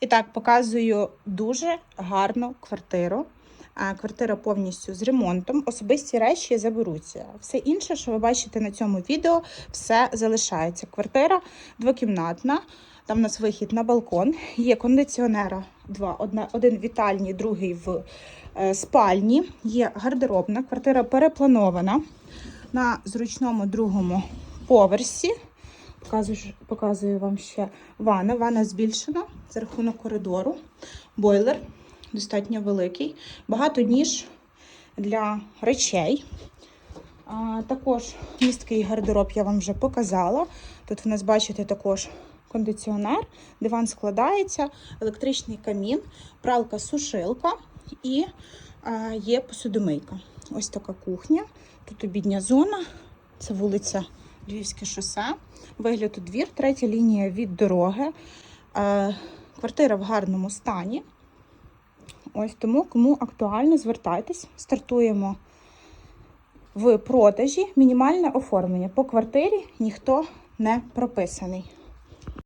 І так, показую дуже гарну квартиру. Квартира повністю з ремонтом. Особисті речі заберуться. Все інше, що ви бачите на цьому відео, все залишається. Квартира двокімнатна. Там у нас вихід на балкон. Є кондиціонера два. Одна, один в вітальні, другий в е, спальні. Є гардеробна. Квартира перепланована на зручному другому поверсі. Показую, показую вам ще ванна. Ванна збільшена за рахунок коридору. Бойлер достатньо великий. Багато ніж для речей. А, також місткий гардероб я вам вже показала. Тут в нас бачите також кондиціонер, диван складається, електричний камін, пралка-сушилка і а, є посудомийка. Ось така кухня. Тут обідня зона, це вулиця Львівське шосе. Вигляд у двір, третя лінія від дороги. Квартира в гарному стані. Ось тому, кому актуально, звертайтесь. Стартуємо в продажі. Мінімальне оформлення. По квартирі ніхто не прописаний.